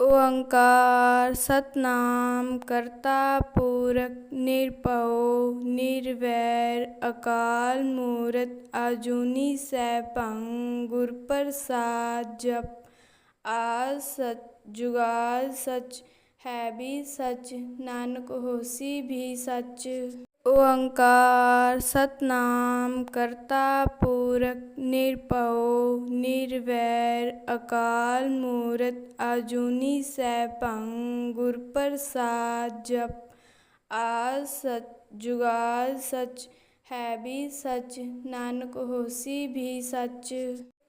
ਓੰਕਾਰ ਸਤਨਾਮ ਕਰਤਾ ਪੁਰਖ ਨਿਰਭਉ ਨਿਰਵੈਰ ਅਕਾਲ ਮੂਰਤ ਆਜੂਨੀ ਸੈਭੰ ਗੁਰ ਪ੍ਰਸਾਦ ਜਪ ਆਦ ਸਚ ਜੁਗਾਲ ਸਚ ਹੈ ਵੀ ਸਚ ਨਾਨਕ ਹੋਸੀ ਵੀ ਸਚ ਓੰਕਾਰ ਸਤਨਾਮ ਕਰਤਾ ਪੂਰਕ ਨਿਰਭਉ ਨਿਰਵੈਰ ਅਕਾਲ ਮੂਰਤ ਆਜੂਨੀ ਸੈਭੰ ਗੁਰ ਪ੍ਰਸਾਦ ਜਪ ਆ ਸਚ ਜੁਗਾਲ ਸਚ ਹੈ ਵੀ ਸਚ ਨਾਨਕ ਹੋਸੀ ਵੀ ਸਚ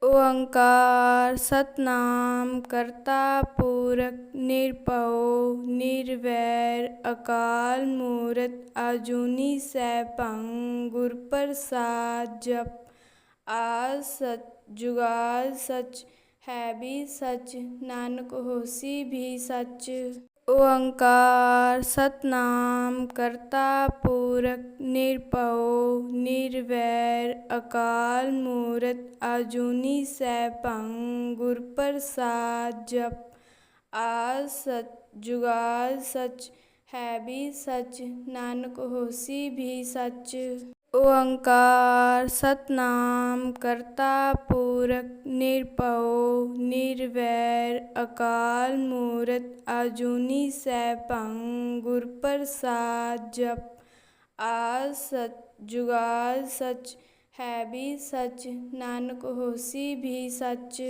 ਓੰਕਾਰ ਸਤਨਾਮ ਕਰਤਾ ਪੂਰਕ ਨਿਰਭਉ ਨਿਰਵੈਰ ਅਕਾਲ ਮੂਰਤ ਆਜੂਨੀ ਸੈਭੰ ਗੁਰ ਪ੍ਰਸਾਦ ਜਪ ਆਦ ਸਚ ਜੁਗਾਦ ਸਚ ਹੈ ਵੀ ਸਚ ਨਾਨਕ ਹੋਸੀ ਵੀ ਸਚ ਓੰਕਾਰ ਸਤਨਾਮ ਕਰਤਾ ਪੂਰਕ ਨਿਰਭਉ ਨਿਰਵੈਰ ਅਕਾਲ ਮੂਰਤ ਆਜੂਨੀ ਸੈਭੰ ਗੁਰ ਪ੍ਰਸਾਦ ਜਪ ਆਦ ਸਚ ਜੁਗਾਲ ਸਚ ਹੈ ਵੀ ਸਚ ਨਾਨਕ ਹੋਸੀ ਵੀ ਸਚ ਓੰਕਾਰ ਸਤਨਾਮ ਕਰਤਾ ਪੂਰਕ ਨਿਰਭਉ ਨਿਰਵੈਰ ਅਕਾਲ ਮੂਰਤ ਆਜੂਨੀ ਸੈਭੰ ਗੁਰ ਪ੍ਰਸਾਦ ਜਪ ਆਦ ਸਚ ਜੁਗਾਲ ਸਚ ਹੈ ਵੀ ਸਚ ਨਾਨਕ ਹੋਸੀ ਵੀ ਸਚ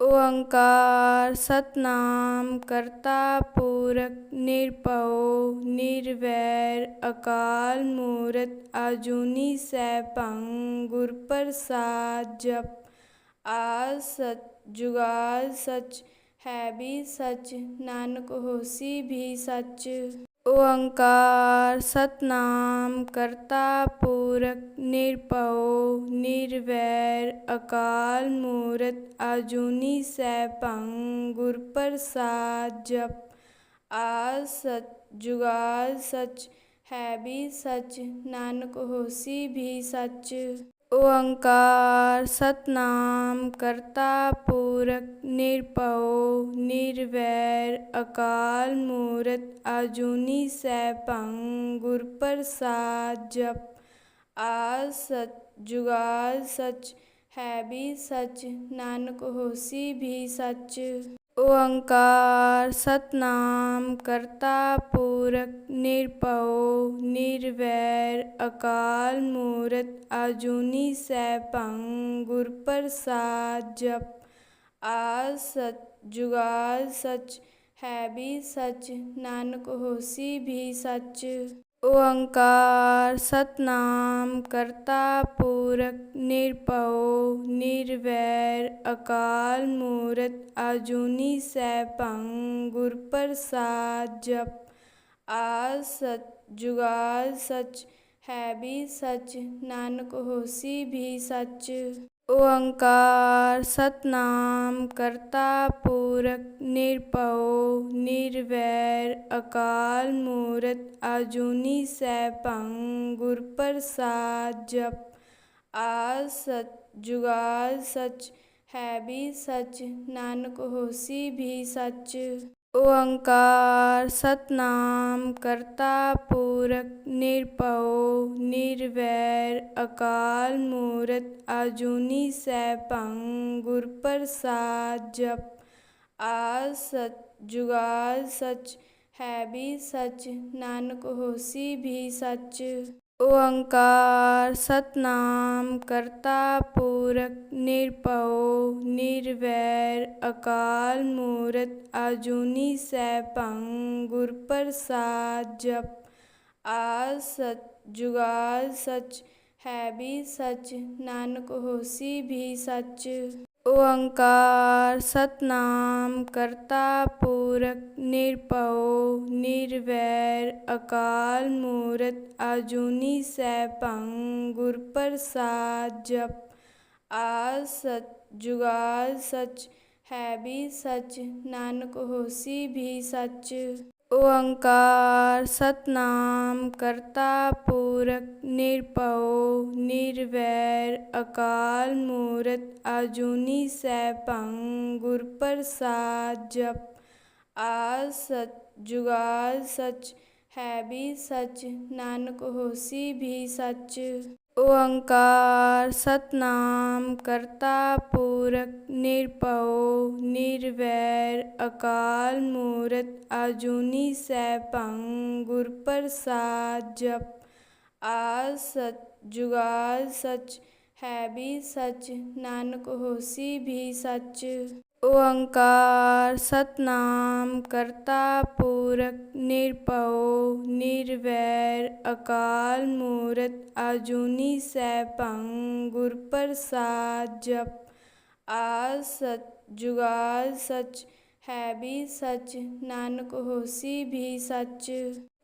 ਓੰਕਾਰ ਸਤਨਾਮ ਕਰਤਾ ਪੂਰਕ ਨਿਰਭਉ ਨਿਰਵੈਰ ਅਕਾਲ ਮੂਰਤ ਆਜੂਨੀ ਸੈਭੰ ਗੁਰ ਪ੍ਰਸਾਦ ਜਪ ਆਦ ਸਚ ਜੁਗਾਲ ਸਚ ਹੈ ਵੀ ਸਚ ਨਾਨਕ ਹੋਸੀ ਵੀ ਸਚ ਓੰਕਾਰ ਸਤਨਾਮ ਕਰਤਾ ਪੂਰਕ ਨਿਰਭਉ ਨਿਰਵੈਰ ਅਕਾਲ ਮੂਰਤ ਆਜੂਨੀ ਸੈਭੰ ਗੁਰ ਪ੍ਰਸਾਦ ਜਪ ਆਦ ਸਚ ਜੁਗਾਲ ਸਚ ਹੈ ਵੀ ਸਚ ਨਾਨਕ ਹੋਸੀ ਵੀ ਸਚ ਓੰਕਾਰ ਸਤਨਾਮ ਕਰਤਾ ਪੂਰਕ ਨਿਰਭਉ ਨਿਰਵੈਰ ਅਕਾਲ ਮੂਰਤ ਆਜੂਨੀ ਸੈਭੰ ਗੁਰ ਪ੍ਰਸਾਦ ਜਪ ਆਦ ਸਚ ਜੁਗਾਲ ਸਚ ਹੈ ਵੀ ਸਚ ਨਾਨਕ ਹੋਸੀ ਵੀ ਸਚ ਓੰਕਾਰ ਸਤਨਾਮ ਕਰਤਾ ਪੂਰਕ ਨਿਰਭਉ ਨਿਰਵੈਰ ਅਕਾਲ ਮੂਰਤ ਆਜੂਨੀ ਸੈਭੰ ਗੁਰ ਪ੍ਰਸਾਦ ਜਪ ਆਦ ਸਚ ਜੁਗਾਲ ਸਚ ਹੈ ਵੀ ਸਚ ਨਾਨਕ ਹੋਸੀ ਵੀ ਸਚ ਓੰਕਾਰ ਸਤਨਾਮ ਕਰਤਾ ਪੂਰਕ ਨਿਰਭਉ ਨਿਰਵੈਰ ਅਕਾਲ ਮੂਰਤ ਆਜੂਨੀ ਸੈਭੰ ਗੁਰ ਪ੍ਰਸਾਦ ਜਪ ਆਦ ਸਚ ਜੁਗਾਲ ਸਚ ਹੈ ਵੀ ਸਚ ਨਾਨਕ ਹੋਸੀ ਵੀ ਸਚ ਓੰਕਾਰ ਸਤਨਾਮ ਕਰਤਾ ਪੂਰਕ ਨਿਰਭਉ ਨਿਰਵੈਰ ਅਕਾਲ ਮੂਰਤ ਆਜੂਨੀ ਸੈਭੰ ਗੁਰ ਪ੍ਰਸਾਦ ਜਪ ਆਦ ਸਚ ਜੁਗਾਲ ਸਚ ਹੈ ਵੀ ਸਚ ਨਾਨਕ ਹੋਸੀ ਵੀ ਸਚ ਓੰਕਾਰ ਸਤਨਾਮ ਕਰਤਾ ਪੂਰਕ ਨਿਰਭਉ ਨਿਰਵੈਰ ਅਕਾਲ ਮੂਰਤ ਆਜੂਨੀ ਸੈਭੰ ਗੁਰ ਪ੍ਰਸਾਦ ਜਪ ਆਦ ਸਚ ਜੁਗਾਲ ਸਚ ਹੈ ਵੀ ਸਚ ਨਾਨਕ ਹੋਸੀ ਵੀ ਸਚ ਓੰਕਾਰ ਸਤਨਾਮ ਕਰਤਾ ਪੂਰਕ ਨਿਰਭਉ ਨਿਰਵੈਰ ਅਕਾਲ ਮੂਰਤ ਆਜੂਨੀ ਸੈਭੰ ਗੁਰ ਪ੍ਰਸਾਦ ਜਪ ਆਦ ਸਚ ਜੁਗਾਲ ਸਚ ਹੈ ਵੀ ਸਚ ਨਾਨਕ ਹੋਸੀ ਵੀ ਸਚ ਓੰਕਾਰ ਸਤਨਾਮ ਕਰਤਾ ਪੂਰਕ ਨਿਰਭਉ, ਨਿਰਵੈਰ ਅਕਾਲ ਮੂਰਤ ਆਜੂਨੀ ਸੈਭੰ, ਗੁਰ ਪ੍ਰਸਾਦ ਜਪ। ਆ ਸਚ ਜੁਗਾਲ ਸਚ, ਹੈ ਵੀ ਸਚ, ਨਾਨਕ ਹੋਸੀ ਵੀ ਸਚ। ਓੰਕਾਰ ਸਤਨਾਮ ਕਰਤਾ ਪੂਰਕ ਨਿਰਭਉ ਨਿਰਵੈਰ ਅਕਾਲ ਮੂਰਤ ਆਜੂਨੀ ਸੈਭੰ ਗੁਰ ਪ੍ਰਸਾਦ ਜਪ ਆਦ ਸਚ ਜੁਗਾਲ ਸਚ ਹੈ ਵੀ ਸਚ ਨਾਨਕ ਹੋਸੀ ਵੀ ਸਚ ਓੰਕਾਰ ਸਤਨਾਮ ਕਰਤਾ ਪੂਰਕ ਨਿਰਭਉ ਨਿਰਵੈਰ ਅਕਾਲ ਮੂਰਤ ਆਜੂਨੀ ਸੈਭੰ ਗੁਰ ਪ੍ਰਸਾਦ ਜਪ ਆਦ ਸਚ ਜੁਗਾਲ ਸਚ ਹੈ ਵੀ ਸਚ ਨਾਨਕ ਹੋਸੀ ਵੀ ਸਚ ਓੰਕਾਰ ਸਤਨਾਮ ਕਰਤਾ ਪੂਰਕ ਨਿਰਭਉ ਨਿਰਵੈਰ ਅਕਾਲ ਮੂਰਤ ਆਜੂਨੀ ਸੈਭੰ ਗੁਰ ਪ੍ਰਸਾਦ ਜਪ ਆਦ ਸਚ ਜੁਗਾਲ ਸਚ ਹੈ ਵੀ ਸਚ ਨਾਨਕ ਹੋਸੀ ਵੀ ਸਚ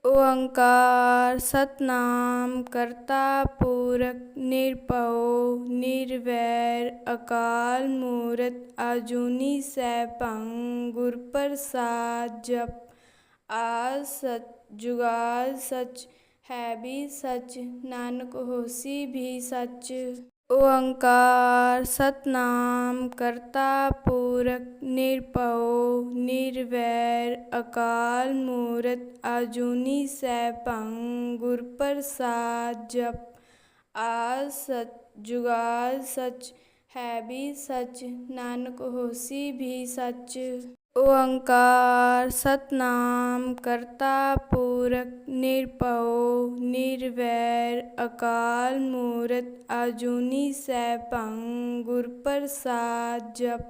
ਓੰਕਾਰ ਸਤਨਾਮ ਕਰਤਾ ਪੂਰਕ ਨਿਰਭਉ ਨਿਰਵੈਰ ਅਕਾਲ ਮੂਰਤ ਆਜੂਨੀ ਸੈਭੰ ਗੁਰ ਪ੍ਰਸਾਦ ਜਪ ਆਦ ਸਚ ਜੁਗਾਲ ਸਚ ਹੈ ਵੀ ਸਚ ਨਾਨਕ ਹੋਸੀ ਵੀ ਸਚ ਓੰਕਾਰ ਸਤਨਾਮ ਕਰਤਾ ਪੂਰਕ ਨਿਰਭਉ ਨਿਰਵੈਰ ਅਕਾਲ ਮੂਰਤ ਆਜੂਨੀ ਸੈਭੰ ਗੁਰ ਪ੍ਰਸਾਦ ਜਪ ਆਦ ਸਚ ਜੁਗਾਲ ਸਚ ਹੈ ਵੀ ਸਚ ਨਾਨਕ ਹੋਸੀ ਵੀ ਸਚ ਓੰਕਾਰ ਸਤਨਾਮ ਕਰਤਾ ਪੂਰਕ ਨਿਰਭਉ ਨਿਰਵੈਰ ਅਕਾਲ ਮੂਰਤ ਆਜੂਨੀ ਸੈਭੰ ਗੁਰ ਪ੍ਰਸਾਦ ਜਪ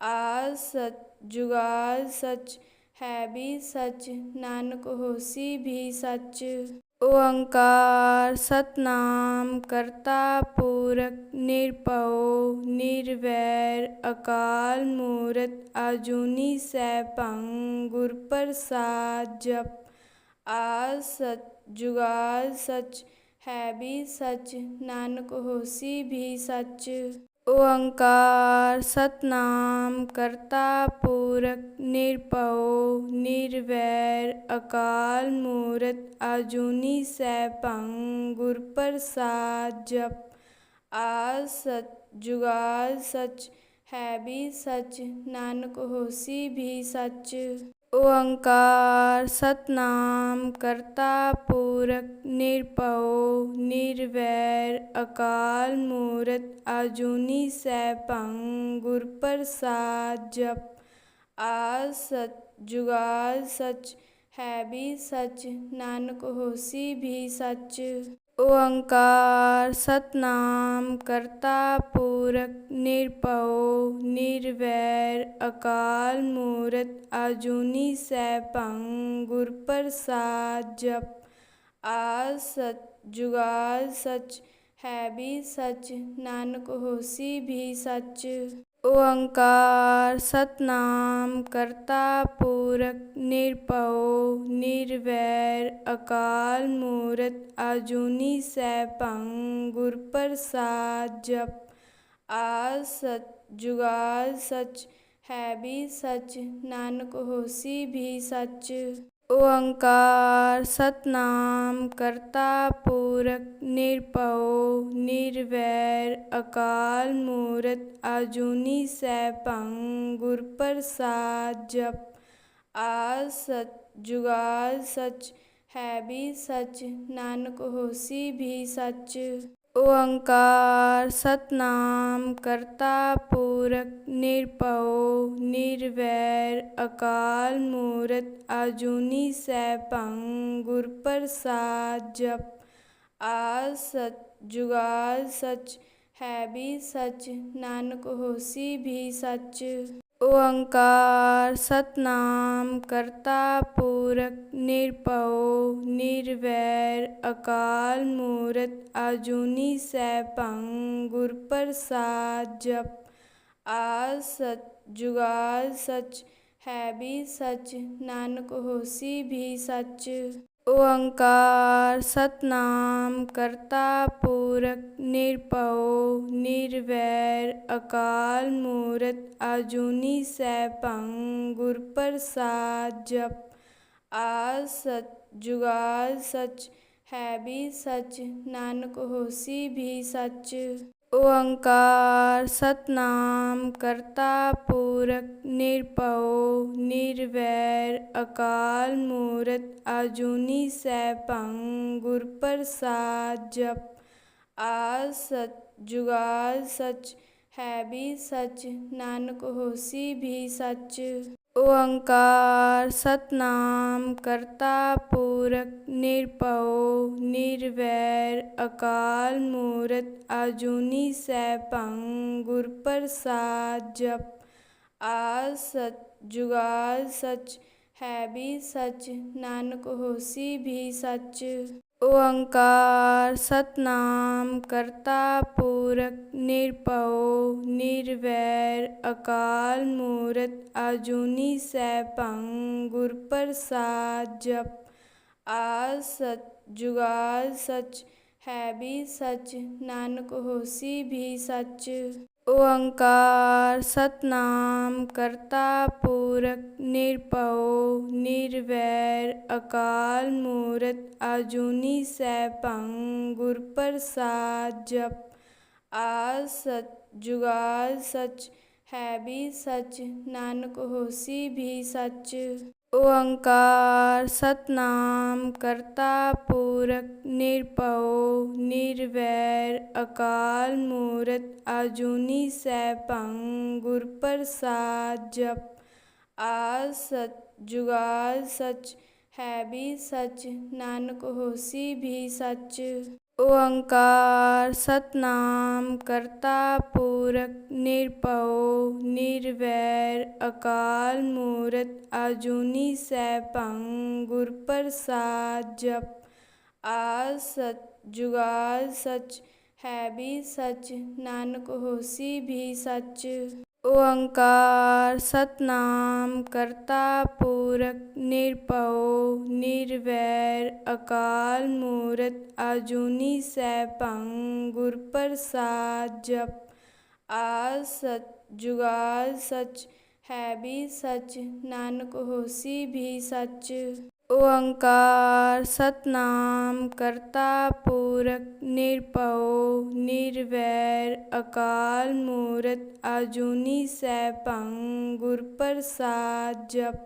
ਆ ਸਚ ਜੁਗਾਲ ਸਚ ਹੈ ਵੀ ਸਚ ਨਾਨਕ ਹੋਸੀ ਵੀ ਸਚ ਓੰਕਾਰ ਸਤਨਾਮ ਕਰਤਾ ਪੂਰਕ ਨਿਰਭਉ ਨਿਰਵੈਰ ਅਕਾਲ ਮੂਰਤ ਆਜੂਨੀ ਸੈਭੰ ਗੁਰ ਪ੍ਰਸਾਦ ਜਪ ਆਦ ਸਚ ਜੁਗਾਲ ਸਚ ਹੈ ਵੀ ਸਚ ਨਾਨਕ ਹੋਸੀ ਵੀ ਸਚ ਓੰਕਾਰ ਸਤਨਾਮ ਕਰਤਾ ਪੂਰਕ ਨਿਰਭਉ ਨਿਰਵੈਰ ਅਕਾਲ ਮੂਰਤ ਆਜੂਨੀ ਸੈਭੰ ਗੁਰ ਪ੍ਰਸਾਦ ਜਪ ਆਦ ਸਚ ਜੁਗਾਲ ਸਚ ਹੈ ਵੀ ਸਚ ਨਾਨਕ ਹੋਸੀ ਵੀ ਸਚ ਓੰਕਾਰ ਸਤਨਾਮ ਕਰਤਾ ਪੂਰਕ ਨਿਰਭਉ ਨਿਰਵੈਰ ਅਕਾਲ ਮੂਰਤ ਆਜੂਨੀ ਸੈਭੰ ਗੁਰ ਪ੍ਰਸਾਦ ਜਪ ਆ ਸਚ ਜੁਗਾਲ ਸਚ ਹੈ ਵੀ ਸਚ ਨਾਨਕ ਹੋਸੀ ਵੀ ਸਚ ਓੰਕਾਰ ਸਤਨਾਮ ਕਰਤਾ ਪੂਰਕ ਨਿਰਭਉ ਨਿਰਵੈਰ ਅਕਾਲ ਮੂਰਤ ਆਜੂਨੀ ਸੈਭੰ ਗੁਰ ਪ੍ਰਸਾਦ ਜਪ ਆ ਸਚ ਜੁਗਾਲ ਸਚ ਹੈ ਵੀ ਸਚ ਨਾਨਕ ਹੋਸੀ ਵੀ ਸਚ ਓੰਕਾਰ ਸਤਨਾਮ ਕਰਤਾ ਪੂਰਕ ਨਿਰਭਉ ਨਿਰਵੈਰ ਅਕਾਲ ਮੂਰਤ ਆਜੂਨੀ ਸੈਭੰ ਗੁਰ ਪ੍ਰਸਾਦ ਜਪ ਆਦ ਸਚ ਜੁਗਾਲ ਸਚ ਹੈ ਵੀ ਸਚ ਨਾਨਕ ਹੋਸੀ ਵੀ ਸਚ ਓੰਕਾਰ ਸਤਨਾਮ ਕਰਤਾ ਪੂਰਕ ਨਿਰਭਉ ਨਿਰਵੈਰ ਅਕਾਲ ਮੂਰਤ ਆਜੂਨੀ ਸੈਭੰ ਗੁਰ ਪ੍ਰਸਾਦ ਜਪ ਆਦ ਸਚ ਜੁਗਾਲ ਸਚ ਹੈ ਵੀ ਸਚ ਨਾਨਕ ਹੋਸੀ ਵੀ ਸਚ ਓੰਕਾਰ ਸਤਨਾਮ ਕਰਤਾ ਪੂਰਕ ਨਿਰਭਉ ਨਿਰਵੈਰ ਅਕਾਲ ਮੂਰਤ ਆਜੂਨੀ ਸੈਭੰ ਗੁਰ ਪ੍ਰਸਾਦ ਜਪ ਆ ਸਚ ਜੁਗਾਲ ਸਚ ਹੈ ਵੀ ਸਚ ਨਾਨਕ ਹੋਸੀ ਵੀ ਸਚ ਓੰਕਾਰ ਸਤਨਾਮ ਕਰਤਾ ਪੂਰਕ ਨਿਰਭਉ ਨਿਰਵੈਰ ਅਕਾਲ ਮੂਰਤ ਆਜੂਨੀ ਸੈਭੰ ਗੁਰ ਪ੍ਰਸਾਦ ਜਪ ਆਦ ਸਚ ਜੁਗਾਲ ਸਚ ਹੈ ਵੀ ਸਚ ਨਾਨਕ ਹੋਸੀ ਵੀ ਸਚ ਓੰਕਾਰ ਸਤਨਾਮ ਕਰਤਾ ਪੂਰਕ ਨਿਰਭਉ ਨਿਰਵੈਰ ਅਕਾਲ ਮੂਰਤ ਆਜੂਨੀ ਸੈਭੰ ਗੁਰ ਪ੍ਰਸਾਦ ਜਪ ਆ ਸਚ ਜੁਗਾਲ ਸਚ ਹੈ ਵੀ ਸਚ ਨਾਨਕ ਹੋਸੀ ਵੀ ਸਚ ਓੰਕਾਰ ਸਤਨਾਮ ਕਰਤਾ ਪੂਰਕ ਨਿਰਭਉ ਨਿਰਵੈਰ ਅਕਾਲ ਮੂਰਤ ਆਜੂਨੀ ਸੈਭੰ ਗੁਰ ਪ੍ਰਸਾਦ ਜਪ ਆ ਸਚ ਜੁਗਾਲ ਸਚ ਹੈ ਵੀ ਸਚ ਨਾਨਕ ਹੋਸੀ ਵੀ ਸਚ ਓੰਕਾਰ ਸਤਨਾਮ ਕਰਤਾ ਪੂਰਕ ਨਿਰਭਉ ਨਿਰਵੈਰ ਅਕਾਲ ਮੂਰਤ ਆਜੂਨੀ ਸੈਭੰ ਗੁਰ ਪ੍ਰਸਾਦ ਜਪ ਆ ਸਚ ਜੁਗਾਲ ਸਚ ਹੈ ਵੀ ਸਚ ਨਾਨਕ ਹੋਸੀ ਵੀ ਸਚ ਓੰਕਾਰ ਸਤਨਾਮ ਕਰਤਾ ਪੂਰਕ ਨਿਰਭਉ, ਨਿਰਵੈਰ ਅਕਾਲ ਮੂਰਤ ਆਜੂਨੀ ਸੈਭੰ, ਗੁਰ ਪ੍ਰਸਾਦ ਜਪ। ਆ ਸਚ ਜੁਗਾਲ ਸਚ, ਹੈ ਵੀ ਸਚ, ਨਾਨਕ ਹੋਸੀ ਵੀ ਸਚ। ਓੰਕਾਰ ਸਤਨਾਮ ਕਰਤਾ ਪੁਰਖ ਨਿਰਭਉ ਨਿਰਵੈਰ ਅਕਾਲ ਮੂਰਤ ਆਜੂਨੀ ਸੈਭੰ ਗੁਰ ਪ੍ਰਸਾਦ ਜਪ ਆ ਸਚ ਜੁਗਾਦ ਸਚ ਹੈ ਵੀ ਸੱਚ, ਨਾਨਕ ਹੋਸੀ ਵੀ ਸੱਚ। ਓੰਕਾਰ ਸਤਨਾਮ ਕਰਤਾ ਪੂਰਕ, ਨਿਰਭਉ, ਨਿਰਵੈਰ, ਅਕਾਲ ਮੂਰਤ, ਆਜੂਨੀ ਸੈਭੰ, ਗੁਰ ਪ੍ਰਸਾਦ ਜਪ। ਆ ਸਚ ਜੁਗਾਲ ਸਚ, ਹੈ ਵੀ ਸਚ, ਨਾਨਕ ਹੋਸੀ ਵੀ ਸੱਚ। ਓੰਕਾਰ ਸਤਨਾਮ ਕਰਤਾ ਪੁਰਖ ਨਿਰਭਉ ਨਿਰਵੈਰ ਅਕਾਲ ਮੂਰਤ ਆਜੂਨੀ ਸੈਭੰ ਗੁਰ ਪ੍ਰਸਾਦ ਜਪ ਆ ਸਚ ਜੁਗਾਲ ਸਚ ਹੈ ਵੀ ਸਚ ਨਾਨਕ ਹੋਸੀ ਵੀ ਸਚ ਓੰਕਾਰ ਸਤਨਾਮ ਕਰਤਾ ਪੂਰਕ ਨਿਰਭਉ ਨਿਰਵੈਰ ਅਕਾਲ ਮੂਰਤ ਆਜੂਨੀ ਸੈਭੰ ਗੁਰ ਪ੍ਰਸਾਦ ਜਪ ਆ ਸਚ ਜੁਗਾਲ ਸਚ ਹੈ ਵੀ ਸਚ ਨਾਨਕ ਹੋਸੀ ਵੀ ਸਚ ਓੰਕਾਰ ਸਤਨਾਮ ਕਰਤਾ ਪੂਰਕ ਨਿਰਭਉ ਨਿਰਵੈਰ ਅਕਾਲ ਮੂਰਤ ਆਜੂਨੀ ਸੈਭੰ ਗੁਰ ਪ੍ਰਸਾਦ ਜਪ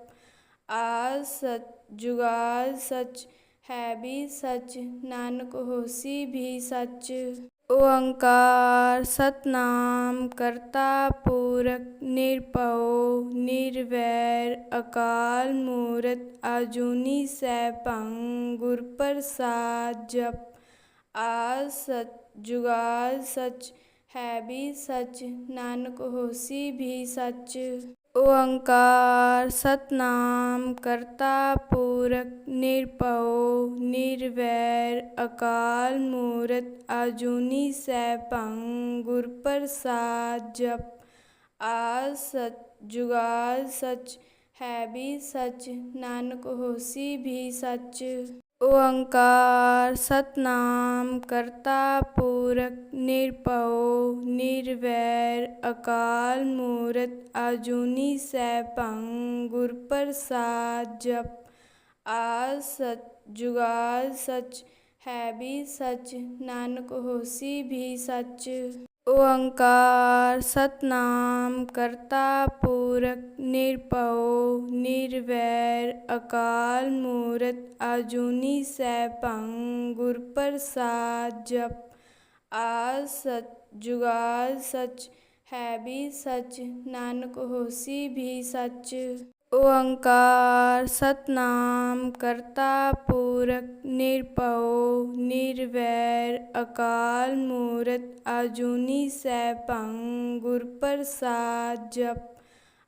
ਆ ਸਚ ਜੁਗਾਲ ਸਚ ਹੈ ਵੀ ਸਚ ਨਾਨਕ ਹੋਸੀ ਵੀ ਸਚ ਓੰਕਾਰ ਸਤਨਾਮ ਕਰਤਾ ਪੂਰਕ ਨਿਰਭਉ ਨਿਰਵੈਰ ਅਕਾਲ ਮੂਰਤ ਆਜੂਨੀ ਸੈਭੰ ਗੁਰ ਪ੍ਰਸਾਦ ਜਪ ਆ ਸਚ ਜੁਗਾਲ ਸਚ ਹੈ ਵੀ ਸਚ ਨਾਨਕ ਹੋਸੀ ਵੀ ਸਚ ਓੰਕਾਰ ਸਤਨਾਮ ਕਰਤਾ ਪੂਰਕ ਨਿਰਭਉ, ਨਿਰਵੈਰ ਅਕਾਲ ਮੂਰਤ ਆਜੂਨੀ ਸੈਭੰ, ਗੁਰ ਪ੍ਰਸਾਦ ਜਪ। ਆ ਸਚ ਜੁਗਾਲ ਸਚ, ਹੈ ਵੀ ਸਚ, ਨਾਨਕ ਹੋਸੀ ਵੀ ਸਚ। ਓੰਕਾਰ ਸਤਨਾਮ ਕਰਤਾ ਪੂਰਕ ਨਿਰਭਉ ਨਿਰਵੈਰ ਅਕਾਲ ਮੂਰਤ ਆਜੂਨੀ ਸੈਭੰ ਗੁਰ ਪ੍ਰਸਾਦ ਜਪ ਆ ਸਚ ਜੁਗਾਲ ਸਚ ਹੈ ਵੀ ਸਚ ਨਾਨਕ ਹੋਸੀ ਵੀ ਸਚ ਓੰਕਾਰ ਸਤਨਾਮ ਕਰਤਾ ਪੂਰਕ ਨਿਰਭਉ, ਨਿਰਵੈਰ ਅਕਾਲ ਮੂਰਤ ਆਜੂਨੀ ਸੈਭੰ, ਗੁਰ ਪ੍ਰਸਾਦ ਜਪ। ਆ ਸਚ ਜੁਗਾਲ ਸਚ, ਹੈ ਵੀ ਸਚ, ਨਾਨਕ ਹੋਸੀ ਵੀ ਸਚ। ਓੰਕਾਰ ਸਤਨਾਮ ਕਰਤਾ ਪੂਰਕ ਨਿਰਭਉ ਨਿਰਵੈਰ ਅਕਾਲ ਮੂਰਤ ਆਜੂਨੀ ਸੈਭੰ ਗੁਰ ਪ੍ਰਸਾਦ ਜਪ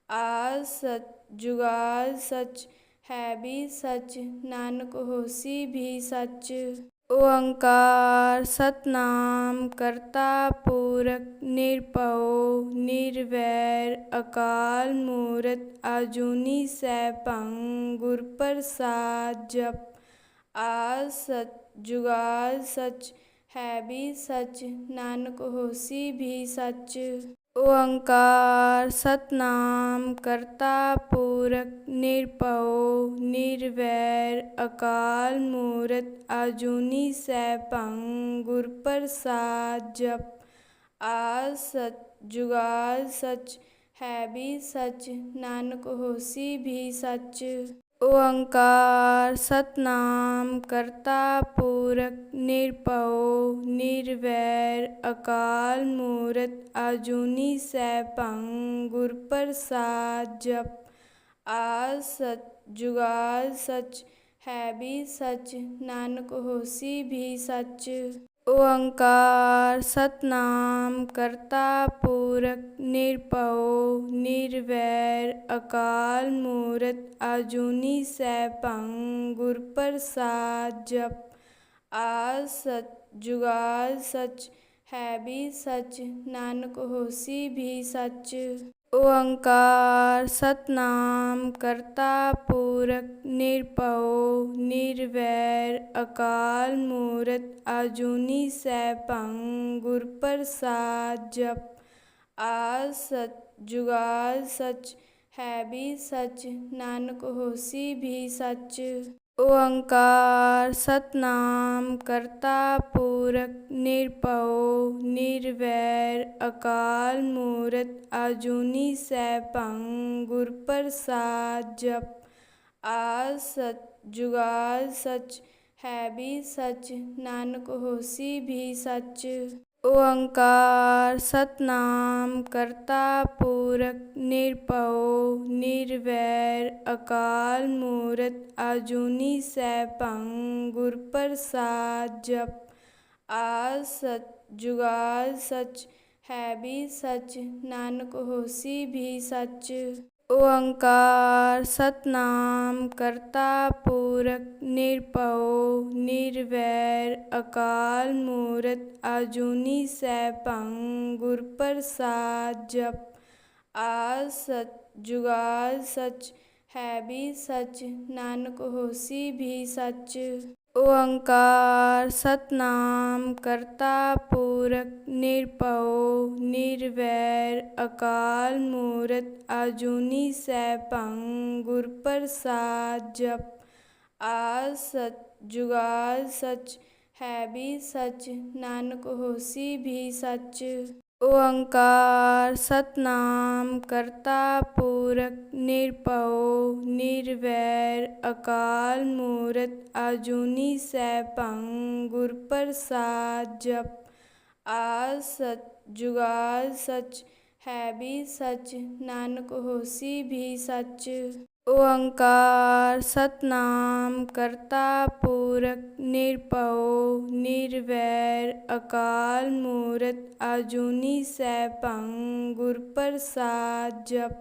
ਆ ਸਚ ਜੁਗਾਲ ਸਚ ਹੈ ਵੀ ਸਚ ਨਾਨਕ ਹੋਸੀ ਵੀ ਸਚ ਓੰਕਾਰ ਸਤਨਾਮ ਕਰਤਾ ਪੂਰਕ ਨਿਰਭਉ ਨਿਰਵੈਰ ਅਕਾਲ ਮੂਰਤ ਆਜੂਨੀ ਸੈਭੰ ਗੁਰ ਪ੍ਰਸਾਦ ਜਪ ਆ ਸਚ ਜੁਗਾਲ ਸਚ ਹੈ ਵੀ ਸਚ ਨਾਨਕ ਹੋਸੀ ਵੀ ਸਚ ਓੰਕਾਰ ਸਤਨਾਮ ਕਰਤਾ ਪੂਰਕ ਨਿਰਭਉ ਨਿਰਵੈਰ ਅਕਾਲ ਮੂਰਤ ਆਜੂਨੀ ਸੈਭੰ ਗੁਰ ਪ੍ਰਸਾਦ ਜਪ ਆਦ ਸਚ ਜੁਗਾਲ ਸਚ ਹੈ ਵੀ ਸਚ ਨਾਨਕ ਹੋਸੀ ਵੀ ਸਚ ਓੰਕਾਰ ਸਤਨਾਮ ਕਰਤਾ ਪੂਰਕ ਨਿਰਭਉ ਨਿਰਵੈਰ ਅਕਾਲ ਮੂਰਤ ਆਜੂਨੀ ਸੈਭੰ ਗੁਰ ਪ੍ਰਸਾਦ ਜਪ ਆਦ ਸਚ ਜੁਗਾਲ ਸਚ ਹੈ ਵੀ ਸਚ ਨਾਨਕ ਹੋਸੀ ਵੀ ਸਚ ਓੰਕਾਰ ਸਤਨਾਮ ਕਰਤਾ ਪੂਰਕ ਨਿਰਭਉ ਨਿਰਵੈਰ ਅਕਾਲ ਮੂਰਤ ਆਜੂਨੀ ਸੈਭੰ ਗੁਰ ਪ੍ਰਸਾਦ ਜਪ ਆਦ ਸਚ ਜੁਗਾਲ ਸਚ ਹੈ ਵੀ ਸਚ ਨਾਨਕ ਹੋਸੀ ਵੀ ਸਚ ਓੰਕਾਰ ਸਤਨਾਮ ਕਰਤਾ ਪੂਰਕ ਨਿਰਭਉ ਨਿਰਵੈਰ ਅਕਾਲ ਮੂਰਤ ਆਜੂਨੀ ਸੈਭੰ ਗੁਰ ਪ੍ਰਸਾਦ ਜਪ ਆ ਸਚ ਜੁਗਾਲ ਸਚ ਹੈ ਵੀ ਸਚ ਨਾਨਕ ਹੋਸੀ ਵੀ ਸਚ ਓੰਕਾਰ ਸਤਨਾਮ ਕਰਤਾ ਪੂਰਕ ਨਿਰਭਉ ਨਿਰਵੈਰ ਅਕਾਲ ਮੂਰਤ ਆਜੂਨੀ ਸੈਭੰ ਗੁਰ ਪ੍ਰਸਾਦ ਜਪ ਆਦ ਸਚ ਜੁਗਾਲ ਸਚ ਹੈ ਵੀ ਸਚ ਨਾਨਕ ਹੋਸੀ ਵੀ ਸਚ ਓੰਕਾਰ ਸਤਨਾਮ ਕਰਤਾ ਪੁਰਖ ਨਿਰਭਉ ਨਿਰਵੈਰ ਅਕਾਲ ਮੂਰਤ ਆਜੂਨੀ ਸੈਭੰ ਗੁਰ ਪ੍ਰਸਾਦ ਜਪ ਆਦ ਸਚ ਜੁਗਾਲ ਸਚ ਹੈ ਵੀ ਸਚ ਨਾਨਕ ਹੋਸੀ ਵੀ ਸਚ ਓੰਕਾਰ ਸਤਨਾਮ ਕਰਤਾ ਪੂਰਕ ਨਿਰਭਉ ਨਿਰਵੈਰ ਅਕਾਲ ਮੂਰਤ ਆਜੂਨੀ ਸੈਭੰ ਗੁਰ ਪ੍ਰਸਾਦ ਜਪ ਆਦ ਸਚ ਜੁਗਾਲ ਸਚ ਹੈ ਵੀ ਸਚ ਨਾਨਕ ਹੋਸੀ ਵੀ ਸਚ ਓੰਕਾਰ ਸਤਨਾਮ ਕਰਤਾ ਪੂਰਕ ਨਿਰਭਉ ਨਿਰਵੈਰ ਅਕਾਲ ਮੂਰਤ ਆਜੂਨੀ ਸੈਭੰ ਗੁਰ ਪ੍ਰਸਾਦ ਜਪ ਆਦ ਸਚ ਜੁਗਾਲ ਸਚ ਹੈ ਵੀ ਸਚ ਨਾਨਕ ਹੋਸੀ ਵੀ ਸਚ ਓੰਕਾਰ ਸਤਨਾਮ ਕਰਤਾ ਪੂਰਕ ਨਿਰਭਉ ਨਿਰਵੈਰ ਅਕਾਲ ਮੂਰਤ ਆਜੂਨੀ ਸੈਭੰ ਗੁਰ ਪ੍ਰਸਾਦ ਜਪ ਆ ਸਚ ਜੁਗਾਲ ਸਚ ਹੈ ਵੀ ਸਚ ਨਾਨਕ ਹੋਸੀ ਵੀ ਸਚ ਓੰਕਾਰ ਸਤਨਾਮ ਕਰਤਾ ਪੂਰਕ ਨਿਰਭਉ ਨਿਰਵੈਰ ਅਕਾਲ ਮੂਰਤ ਆਜੂਨੀ ਸੈਭੰ ਗੁਰ ਪ੍ਰਸਾਦ ਜਪ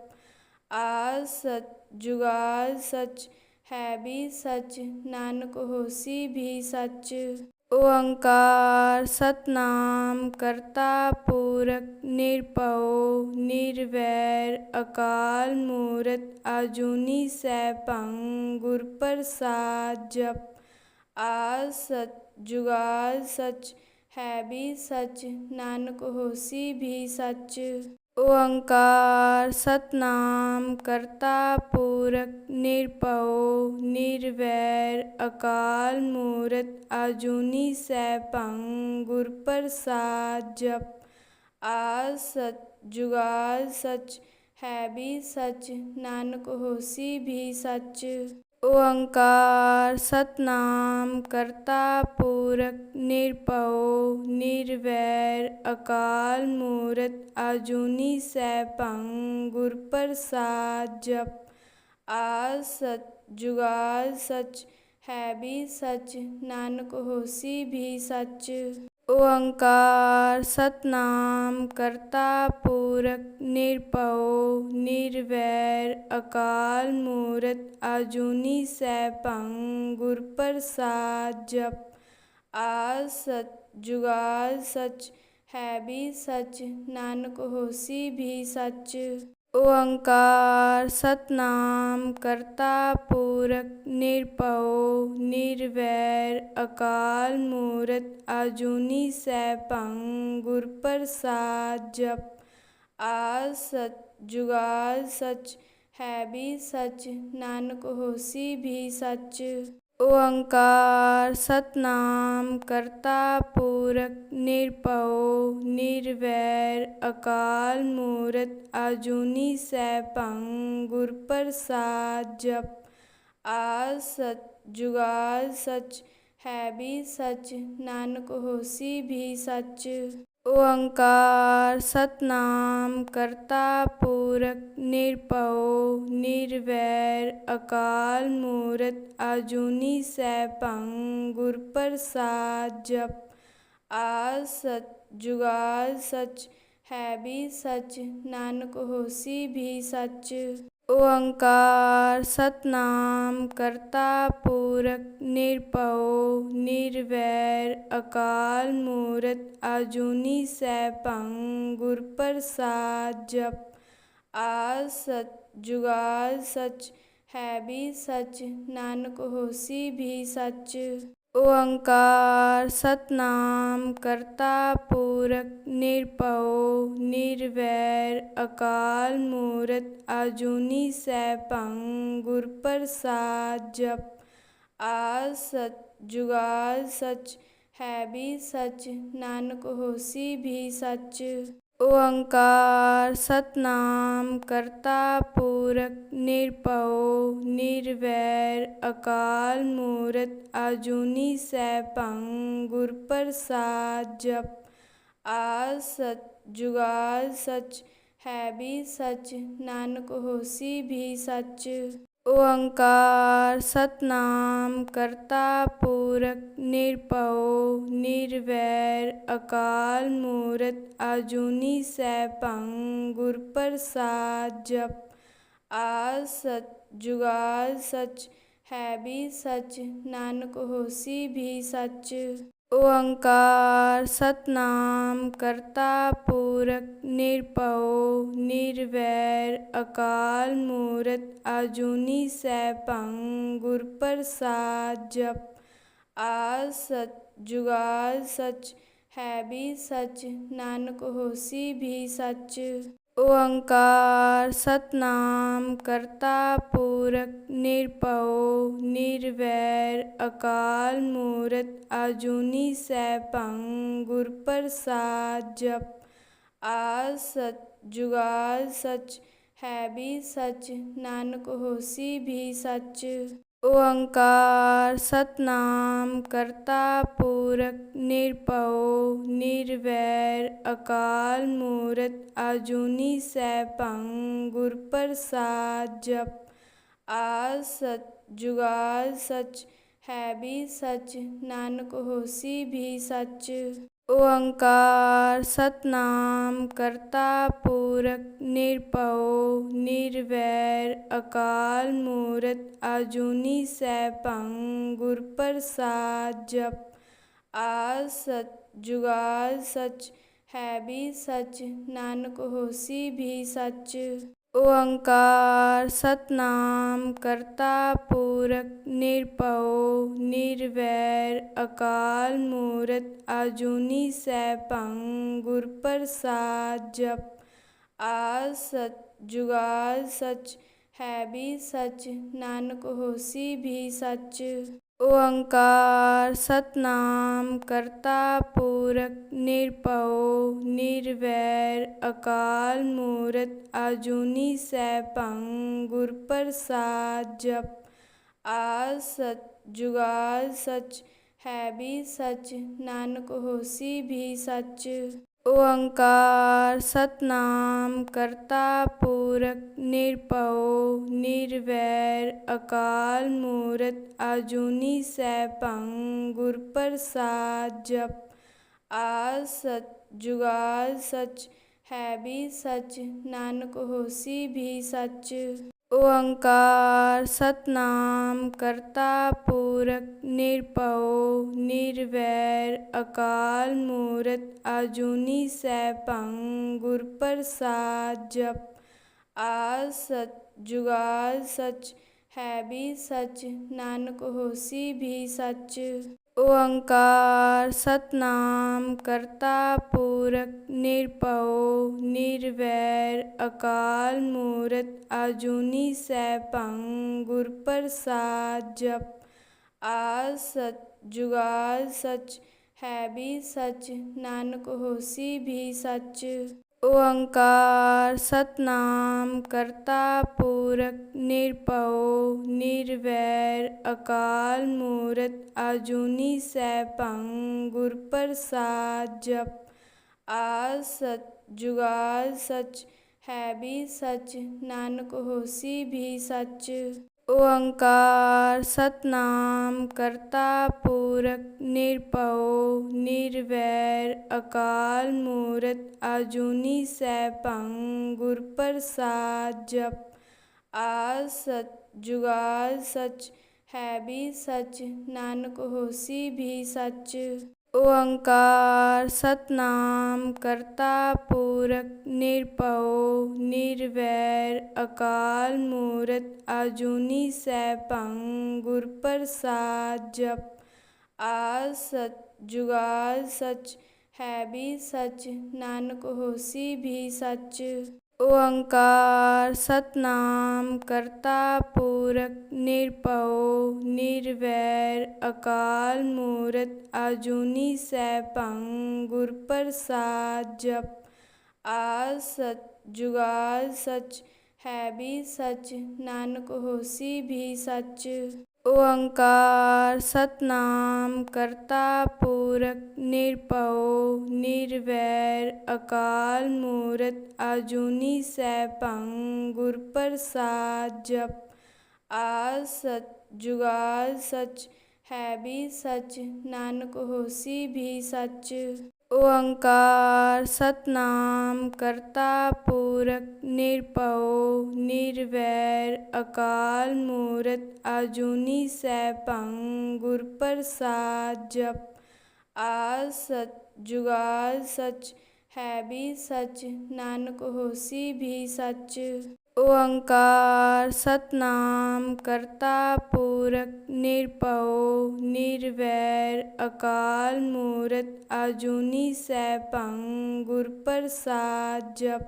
ਆਦ ਸਚ ਜੁਗਾਲ ਸਚ ਹੈ ਵੀ ਸਚ ਨਾਨਕ ਹੋਸੀ ਵੀ ਸਚ ਓੰਕਾਰ ਸਤਨਾਮ ਕਰਤਾ ਪੂਰਕ ਨਿਰਭਉ ਨਿਰਵੈਰ ਅਕਾਲ ਮੂਰਤ ਆਜੂਨੀ ਸੈਭੰ ਗੁਰ ਪ੍ਰਸਾਦ ਜਪ ਆਦ ਸਚ ਜੁਗਾਲ ਸਚ ਹੈ ਵੀ ਸਚ ਨਾਨਕ ਹੋਸੀ ਵੀ ਸਚ ਓੰਕਾਰ ਸਤਨਾਮ ਕਰਤਾ ਪੂਰਕ ਨਿਰਭਉ ਨਿਰਵੈਰ ਅਕਾਲ ਮੂਰਤ ਆਜੂਨੀ ਸੈਭੰ ਗੁਰ ਪ੍ਰਸਾਦ ਜਪ ਆ ਸਚ ਜੁਗਾਲ ਸਚ ਹੈ ਵੀ ਸਚ ਨਾਨਕ ਹੋਸੀ ਵੀ ਸਚ ਓੰਕਾਰ ਸਤਨਾਮ ਕਰਤਾ ਪੁਰਖ ਨਿਰਭਉ ਨਿਰਵੈਰ ਅਕਾਲ ਮੂਰਤ ਆਜੂਨੀ ਸੈਭੰ ਗੁਰ ਪ੍ਰਸਾਦ ਜਪ ਆਦ ਸਚ ਜੁਗਾਲ ਸਚ ਹੈ ਵੀ ਸਚ ਨਾਨਕ ਹੋਸੀ ਵੀ ਸਚ ਓੰਕਾਰ ਸਤਨਾਮ ਕਰਤਾ ਪੂਰਕ ਨਿਰਭਉ ਨਿਰਵੈਰ ਅਕਾਲ ਮੂਰਤ ਆਜੂਨੀ ਸੈਭੰ ਗੁਰ ਪ੍ਰਸਾਦ ਜਪ ਆਦ ਸਚ ਜੁਗਾਲ ਸਚ ਹੈ ਵੀ ਸਚ ਨਾਨਕ ਹੋਸੀ ਵੀ ਸਚ ਓੰਕਾਰ ਸਤਨਾਮ ਕਰਤਾ ਪੂਰਕ ਨਿਰਭਉ ਨਿਰਵੈਰ ਅਕਾਲ ਮੂਰਤ ਆਜੂਨੀ ਸੈਭੰ ਗੁਰ ਪ੍ਰਸਾਦ ਜਪ ਆਦ ਸਚ ਜੁਗਾਲ ਸਚ ਹੈ ਵੀ ਸਚ ਨਾਨਕ ਹੋਸੀ ਵੀ ਸਚ ਓੰਕਾਰ ਸਤਨਾਮ ਕਰਤਾ ਪੂਰਕ ਨਿਰਭਉ ਨਿਰਵੈਰ ਅਕਾਲ ਮੂਰਤ ਆਜੂਨੀ ਸੈਭੰ ਗੁਰ ਪ੍ਰਸਾਦ ਜਪ ਆਦ ਸਚ ਜੁਗਾਲ ਸਚ ਹੈ ਵੀ ਸਚ ਨਾਨਕ ਹੋਸੀ ਵੀ ਸਚ ਓੰਕਾਰ ਸਤਨਾਮ ਕਰਤਾ ਪੂਰਕ ਨਿਰਭਉ ਨਿਰਵੈਰ ਅਕਾਲ ਮੂਰਤ ਆਜੂਨੀ ਸੈਭੰ ਗੁਰ ਪ੍ਰਸਾਦ ਜਪ ਆਦ ਸਚ ਜੁਗਾਲ ਸਚ ਹੈ ਵੀ ਸਚ ਨਾਨਕ ਹੋਸੀ ਵੀ ਸਚ ਓੰਕਾਰ ਸਤਨਾਮ ਕਰਤਾ ਪੂਰਕ ਨਿਰਭਉ ਨਿਰਵੈਰ ਅਕਾਲ ਮੂਰਤ ਆਜੂਨੀ ਸੈਭੰ ਗੁਰ ਪ੍ਰਸਾਦ ਜਪ ਆਦ ਸਚ ਜੁਗਾਲ ਸਚ ਹੈ ਵੀ ਸਚ ਨਾਨਕ ਹੋਸੀ ਵੀ ਸਚ ਓੰਕਾਰ ਸਤਨਾਮ ਕਰਤਾ ਪੂਰਕ ਨਿਰਭਉ ਨਿਰਵੈਰ ਅਕਾਲ ਮੂਰਤ ਆਜੂਨੀ ਸੈਭੰ ਗੁਰ ਪ੍ਰਸਾਦ ਜਪ ਆਦ ਸਚ ਜੁਗਾਲ ਸਚ ਹੈ ਵੀ ਸਚ ਨਾਨਕ ਹੋਸੀ ਵੀ ਸਚ ਓੰਕਾਰ ਸਤਨਾਮ ਕਰਤਾ ਪੂਰਕ ਨਿਰਭਉ ਨਿਰਵੈਰ ਅਕਾਲ ਮੂਰਤ ਆਜੂਨੀ ਸੈਭੰ ਗੁਰ ਪ੍ਰਸਾਦ ਜਪ ਆ ਸਚ ਜੁਗਾਲ ਸਚ ਹੈ ਵੀ ਸਚ ਨਾਨਕ ਹੋਸੀ ਵੀ ਸਚ ਓੰਕਾਰ ਸਤਨਾਮ ਕਰਤਾ ਪੂਰਕ ਨਿਰਭਉ, ਨਿਰਵੈਰ ਅਕਾਲ ਮੂਰਤ ਆਜੂਨੀ ਸੈਭੰ, ਗੁਰ ਪ੍ਰਸਾਦ ਜਪ, ਆਦ ਸਚ ਜੁਗਾਲ ਸਚ, ਹੈ ਵੀ ਸਚ, ਨਾਨਕ ਹੋਸੀ ਵੀ ਸਚ। ਓੰਕਾਰ ਸਤਨਾਮ ਕਰਤਾ ਪੂਰਕ ਨਿਰਭਉ ਨਿਰਵੈਰ ਅਕਾਲ ਮੂਰਤ ਆਜੂਨੀ ਸੈਭੰ ਗੁਰ ਪ੍ਰਸਾਦ ਜਪ ਆ ਸਚ ਜੁਗਾਲ ਸਚ ਹੈ ਵੀ ਸਚ ਨਾਨਕ ਹੋਸੀ ਵੀ ਸਚ ਓੰਕਾਰ ਸਤਨਾਮ ਕਰਤਾ ਪੂਰਕ ਨਿਰਭਉ ਨਿਰਵੈਰ ਅਕਾਲ ਮੂਰਤ ਆਜੂਨੀ ਸੈਭੰ ਗੁਰ ਪ੍ਰਸਾਦ ਜਪ ਆਦ ਸਚ ਜੁਗਾਲ ਸਚ ਹੈ ਵੀ ਸਚ ਨਾਨਕ ਹੋਸੀ ਵੀ ਸਚ ਓੰਕਾਰ ਸਤਨਾਮ ਕਰਤਾ ਪੁਰਖ ਨਿਰਭਉ ਨਿਰਵੈਰ ਅਕਾਲ ਮੂਰਤ ਆਜੂਨੀ ਸੈਭੰ ਗੁਰ ਪ੍ਰਸਾਦ ਜਪ ਆਦ ਸਚ ਜੁਗਾਲ ਸਚ ਹੈ ਵੀ ਸਚ ਨਾਨਕ ਹੋਸੀ ਵੀ ਸਚ ਓੰਕਾਰ ਸਤਨਾਮ ਕਰਤਾ ਪੂਰਕ ਨਿਰਭਉ ਨਿਰਵੈਰ ਅਕਾਲ ਮੂਰਤ ਆਜੂਨੀ ਸੈਭੰ ਗੁਰ ਪ੍ਰਸਾਦ ਜਪ ਆਦ ਸਚ ਜੁਗਾਲ ਸਚ ਹੈ ਵੀ ਸਚ ਨਾਨਕ ਹੋਸੀ ਵੀ ਸਚ ਓੰਕਾਰ ਸਤਨਾਮ ਕਰਤਾ ਪੂਰਕ ਨਿਰਭਉ ਨਿਰਵੈਰ ਅਕਾਲ ਮੂਰਤ ਆਜੂਨੀ ਸੈਭੰ ਗੁਰ ਪ੍ਰਸਾਦ ਜਪ ਆਦ ਸਚ ਜੁਗਾਲ ਸਚ ਹੈ ਵੀ ਸਚ ਨਾਨਕ ਹੋਸੀ ਵੀ ਸਚ ਓੰਕਾਰ ਸਤਨਾਮ ਕਰਤਾ ਪੂਰਕ ਨਿਰਭਉ ਨਿਰਵੈਰ ਅਕਾਲ ਮੂਰਤ ਆਜੂਨੀ ਸੈਭੰ ਗੁਰ ਪ੍ਰਸਾਦ ਜਪ ਆਦ ਸਚ ਜੁਗਾਲ ਸਚ ਹੈ ਵੀ ਸਚ ਨਾਨਕ ਹੋਸੀ ਵੀ ਸਚ ਓੰਕਾਰ ਸਤਨਾਮ ਕਰਤਾ ਪੂਰਕ ਨਿਰਭਉ ਨਿਰਵੈਰ ਅਕਾਲ ਮੂਰਤ ਆਜੂਨੀ ਸੈਭੰ ਗੁਰ ਪ੍ਰਸਾਦ ਜਪ ਆਦ ਸਚ ਜੁਗਾਲ ਸਚ ਹੈ ਵੀ ਸਚ ਨਾਨਕ ਹੋਸੀ ਵੀ ਸਚ ਓੰਕਾਰ ਸਤਨਾਮ ਕਰਤਾ ਪੂਰਕ ਨਿਰਭਉ ਨਿਰਵੈਰ ਅਕਾਲ ਮੂਰਤ ਆਜੂਨੀ ਸੈਭੰ ਗੁਰ ਪ੍ਰਸਾਦ ਜਪ ਆ ਸਚ ਜੁਗਾਲ ਸਚ ਹੈ ਵੀ ਸਚ ਨਾਨਕ ਹੋਸੀ ਵੀ ਸਚ ਓੰਕਾਰ ਸਤਨਾਮ ਕਰਤਾ ਪੁਰਖ ਨਿਰਭਉ ਨਿਰਵੈਰ ਅਕਾਲ ਮੂਰਤ ਆਜੂਨੀ ਸੈਭੰ ਗੁਰ ਪ੍ਰਸਾਦ ਜਪ ਆਦ ਸਚ ਜੁਗਾਲ ਸਚ ਹੈ ਵੀ ਸਚ ਨਾਨਕ ਹੋਸੀ ਵੀ ਸਚ ਓੰਕਾਰ ਸਤਨਾਮ ਕਰਤਾ ਪੂਰਕ ਨਿਰਭਉ ਨਿਰਵੈਰ ਅਕਾਲ ਮੂਰਤ ਆਜੂਨੀ ਸੈਭੰ ਗੁਰ ਪ੍ਰਸਾਦ ਜਪ ਆਦ ਸਚ ਜੁਗਾਲ ਸਚ ਹੈ ਵੀ ਸਚ ਨਾਨਕ ਹੋਸੀ ਵੀ ਸਚ ਓੰਕਾਰ ਸਤਨਾਮ ਕਰਤਾ ਪੂਰਕ ਨਿਰਭਉ ਨਿਰਵੈਰ ਅਕਾਲ ਮੂਰਤ ਆਜੂਨੀ ਸੈਭੰ ਗੁਰ ਪ੍ਰਸਾਦ ਜਪ ਆਦ ਸਚ ਜੁਗਾਲ ਸਚ ਹੈ ਵੀ ਸਚ ਨਾਨਕ ਹੋਸੀ ਵੀ ਸਚ ਓੰਕਾਰ ਸਤਨਾਮ ਕਰਤਾ ਪੂਰਕ ਨਿਰਭਉ ਨਿਰਵੈਰ ਅਕਾਲ ਮੂਰਤ ਆਜੂਨੀ ਸੈਭੰ ਗੁਰ ਪ੍ਰਸਾਦ ਜਪ ਆਦ ਸਚ ਜੁਗਾਦ ਸਚ ਹੈ ਵੀ ਸਚ ਨਾਨਕ ਹੋਸੀ ਵੀ ਸਚ ਓੰਕਾਰ ਸਤਨਾਮ ਕਰਤਾ ਪੂਰਕ ਨਿਰਭਉ ਨਿਰਵੈਰ ਅਕਾਲ ਮੂਰਤ ਆਜੂਨੀ ਸੈਭੰ ਗੁਰ ਪ੍ਰਸਾਦ ਜਪ ਆਦ ਸਚ ਜੁਗਾਲ ਸਚ ਹੈ ਵੀ ਸਚ ਨਾਨਕ ਹੋਸੀ ਵੀ ਸਚ ਓੰਕਾਰ ਸਤਨਾਮ ਕਰਤਾ ਪੂਰਕ ਨਿਰਭਉ ਨਿਰਵੈਰ ਅਕਾਲ ਮੂਰਤ ਆਜੂਨੀ ਸੈਭੰ ਗੁਰ ਪ੍ਰਸਾਦ ਜਪ ਆਦ ਸਚ ਜੁਗਾਲ ਸਚ ਹੈ ਵੀ ਸਚ ਨਾਨਕ ਹੋਸੀ ਵੀ ਸਚ ਓੰਕਾਰ ਸਤਨਾਮ ਕਰਤਾ ਪੂਰਕ ਨਿਰਭਉ ਨਿਰਵੈਰ ਅਕਾਲ ਮੂਰਤ ਆਜੂਨੀ ਸੈਭੰ ਗੁਰ ਪ੍ਰਸਾਦ ਜਪ ਆ ਸਚ ਜੁਗਾਲ ਸਚ ਹੈ ਵੀ ਸਚ ਨਾਨਕ ਹੋਸੀ ਵੀ ਸਚ ਓੰਕਾਰ ਸਤਨਾਮ ਕਰਤਾ ਪੂਰਕ ਨਿਰਭਉ ਨਿਰਵੈਰ ਅਕਾਲ ਮੂਰਤ ਆਜੂਨੀ ਸੈਭੰ ਗੁਰ ਪ੍ਰਸਾਦ ਜਪ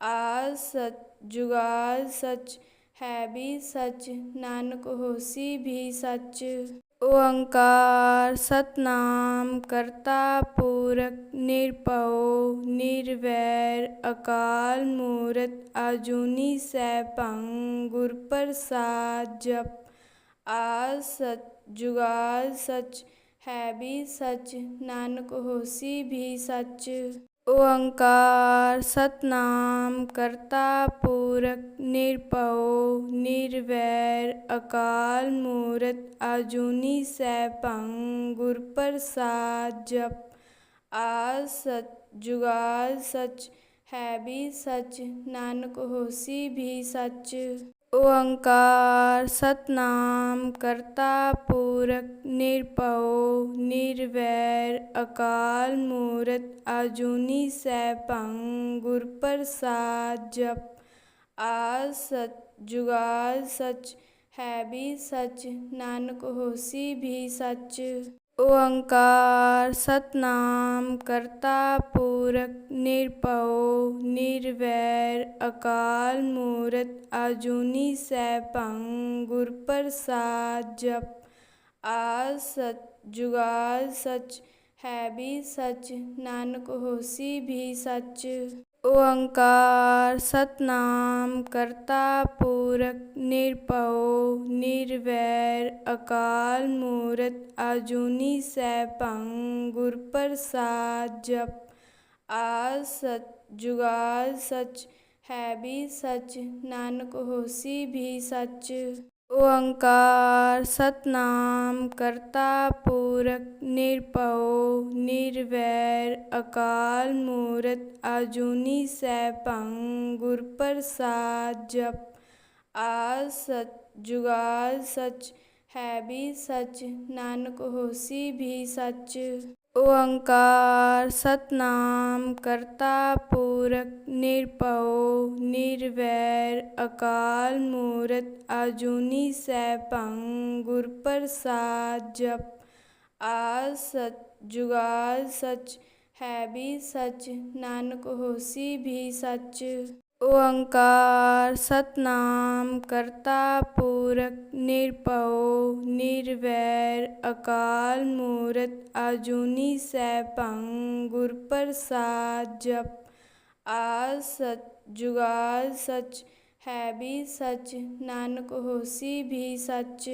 ਆ ਸਚ ਜੁਗਾਲ ਸਚ ਹੈ ਵੀ ਸਚ ਨਾਨਕ ਹੋਸੀ ਵੀ ਸਚ ਓੰਕਾਰ ਸਤਨਾਮ ਕਰਤਾ ਪੂਰਕ ਨਿਰਭਉ ਨਿਰਵੈਰ ਅਕਾਲ ਮੂਰਤ ਆਜੂਨੀ ਸੈਭੰ ਗੁਰ ਪ੍ਰਸਾਦ ਜਪ ਆਦ ਸਚ ਜੁਗਾਲ ਸਚ ਹੈ ਵੀ ਸਚ ਨਾਨਕ ਹੋਸੀ ਵੀ ਸਚ ਓੰਕਾਰ ਸਤਨਾਮ ਕਰਤਾ ਪੂਰਕ ਨਿਰਭਉ ਨਿਰਵੈਰ ਅਕਾਲ ਮੂਰਤ ਆਜੂਨੀ ਸੈਭੰ ਗੁਰ ਪ੍ਰਸਾਦ ਜਪ ਆਦ ਸਚ ਜੁਗਾਲ ਸਚ ਹੈ ਵੀ ਸਚ ਨਾਨਕ ਹੋਸੀ ਵੀ ਸਚ ਓੰਕਾਰ ਸਤਨਾਮ ਕਰਤਾ ਪੂਰਕ ਨਿਰਭਉ ਨਿਰਵੈਰ ਅਕਾਲ ਮੂਰਤ ਆਜੂਨੀ ਸੈਭੰ ਗੁਰ ਪ੍ਰਸਾਦ ਜਪ ਆਦ ਸਚ ਜੁਗਾਲ ਸਚ ਹੈ ਵੀ ਸਚ ਨਾਨਕ ਹੋਸੀ ਵੀ ਸਚ ਓੰਕਾਰ ਸਤਨਾਮ ਕਰਤਾ ਪੂਰਕ ਨਿਰਭਉ ਨਿਰਵੈਰ ਅਕਾਲ ਮੂਰਤ ਆਜੂਨੀ ਸੈਭੰ ਗੁਰ ਪ੍ਰਸਾਦ ਜਪ ਆਦ ਸਚ ਜੁਗਾਲ ਸਚ ਹੈ ਵੀ ਸਚ ਨਾਨਕ ਹੋਸੀ ਵੀ ਸਚ ਓੰਕਾਰ ਸਤਨਾਮ ਕਰਤਾ ਪੂਰਕ ਨਿਰਭਉ ਨਿਰਵੈਰ ਅਕਾਲ ਮੂਰਤ ਆਜੂਨੀ ਸੈਭੰ ਗੁਰ ਪ੍ਰਸਾਦ ਜਪ ਆਦ ਸਚ ਜੁਗਾਲ ਸਚ ਹੈ ਵੀ ਸਚ ਨਾਨਕ ਹੋਸੀ ਵੀ ਸਚ ਓੰਕਾਰ ਸਤਨਾਮ ਕਰਤਾ ਪੁਰਖ ਨਿਰਭਉ ਨਿਰਵੈਰ ਅਕਾਲ ਮੂਰਤ ਆਜੂਨੀ ਸੈਭੰ ਗੁਰ ਪ੍ਰਸਾਦ ਜਪ ਆ ਸਚ ਜੁਗਾਲ ਸਚ ਹੈ ਵੀ ਸਚ ਨਾਨਕ ਹੋਸੀ ਵੀ ਸਚ ਓੰਕਾਰ ਸਤਨਾਮ ਕਰਤਾ ਪੂਰਕ ਨਿਰਭਉ ਨਿਰਵੈਰ ਅਕਾਲ ਮੂਰਤ ਆਜੂਨੀ ਸੈਭੰ ਗੁਰ ਪ੍ਰਸਾਦ ਜਪ ਆਦ ਸਚ ਜੁਗਾਲ ਸਚ ਹੈ ਵੀ ਸਚ ਨਾਨਕ ਹੋਸੀ ਵੀ ਸਚ ਓੰਕਾਰ ਸਤਨਾਮ ਕਰਤਾ ਪੂਰਕ ਨਿਰਭਉ ਨਿਰਵੈਰ ਅਕਾਲ ਮੂਰਤ ਆਜੂਨੀ ਸੈਭੰ ਗੁਰ ਪ੍ਰਸਾਦ ਜਪ ਆਦ ਸਚ ਜੁਗਾਲ ਸਚ ਹੈ ਵੀ ਸਚ ਨਾਨਕ ਹੋਸੀ ਵੀ ਸਚ